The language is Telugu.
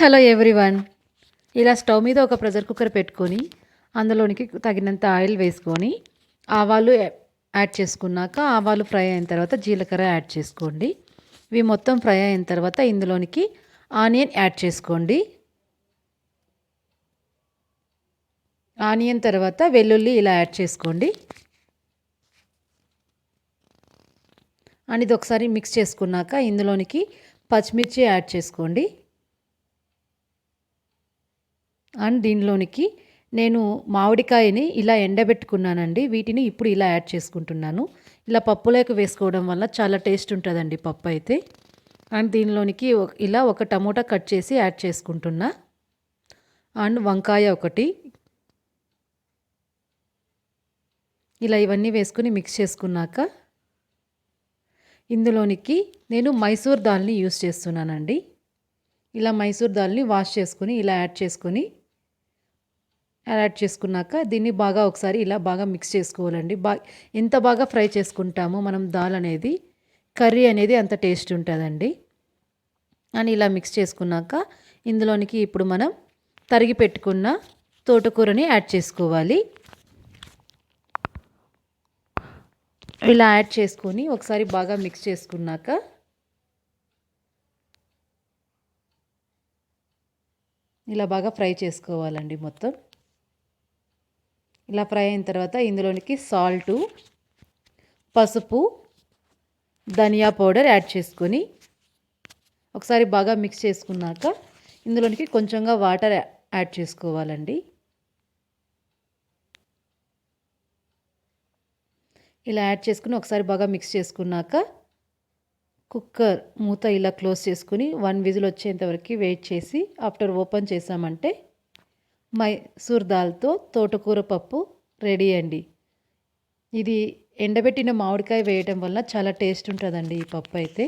Hello everyone. ఇలా స్టవ్ మీద ఒక ప్రెషర్ కుక్కర్ పెట్టుకొని అందులోనికి తగినంత ఆయిల్ వేసుకొని ఆవాలు యాడ్ చేసుకున్నాక ఆవాలు ఫ్రై అయిన తర్వాత జీలకర్ర యాడ్ చేసుకోండి. ఇవి మొత్తం ఫ్రై అయిన తర్వాత ఇందులోనికి ఆనియన్ యాడ్ చేసుకోండి. ఆనియన్ తర్వాత వెల్లుల్లి ఇలా యాడ్ చేసుకోండి. అండ్ ఇది ఒకసారి మిక్స్ చేసుకున్నాక ఇందులోనికి పచ్చిమిర్చి యాడ్ చేసుకోండి. అండ్ దీనిలోనికి నేను మామిడికాయని ఇలా ఎండబెట్టుకున్నానండి. వీటిని ఇప్పుడు ఇలా యాడ్ చేసుకుంటున్నాను. ఇలా పప్పులోకి వేసుకోవడం వల్ల చాలా టేస్ట్ ఉంటుందండి పప్పు అయితే. అండ్ దీనిలోనికి ఇలా ఒక టమోటా కట్ చేసి యాడ్ చేసుకుంటున్నా. అండ్ వంకాయ ఒకటి. ఇలా ఇవన్నీ వేసుకుని మిక్స్ చేసుకున్నాక ఇందులోనికి నేను మైసూర్ దాల్ని యూస్ చేస్తున్నానండి. ఇలా మైసూర్ దాల్ని వాష్ చేసుకుని ఇలా యాడ్ చేసుకొని యాడ్ చేసుకున్నాక దీన్ని బాగా ఒకసారి ఇలా బాగా మిక్స్ చేసుకోవాలండి. బా ఎంత బాగా ఫ్రై చేసుకుంటామో మనం దాల్ అనేది. కర్రీ అనేది అంత టేస్ట్ ఉంటుందండి. అని ఇలా మిక్స్ చేసుకున్నాక ఇందులోనికి ఇప్పుడు మనం తరిగి పెట్టుకున్న తోటకూరని యాడ్ చేసుకోవాలి. ఇలా యాడ్ చేసుకొని ఒకసారి బాగా మిక్స్ చేసుకున్నాక ఇలా బాగా ఫ్రై చేసుకోవాలండి మొత్తం. ఇలా ఫ్రై అయిన తర్వాత ఇందులోనికి సాల్టు పసుపు ధనియా పౌడర్ యాడ్ చేసుకొని ఒకసారి బాగా మిక్స్ చేసుకున్నాక ఇందులోనికి కొంచెంగా వాటర్ యాడ్ చేసుకోవాలండి. ఇలా యాడ్ చేసుకుని ఒకసారి బాగా మిక్స్ చేసుకున్నాక కుక్కర్ మూత ఇలా క్లోజ్ చేసుకుని వన్ విజిల్ వచ్చేంతవరకు వెయిట్ చేసి ఆఫ్టర్ ఓపెన్ చేసామంటే మైసూర్ దాల్తో తోటకూర పప్పు రెడీ అండి. ఇది ఎండబెట్టిన మామిడికాయ వేయటం వల్ల చాలా టేస్ట్ ఉంటుందండి ఈ పప్పు అయితే.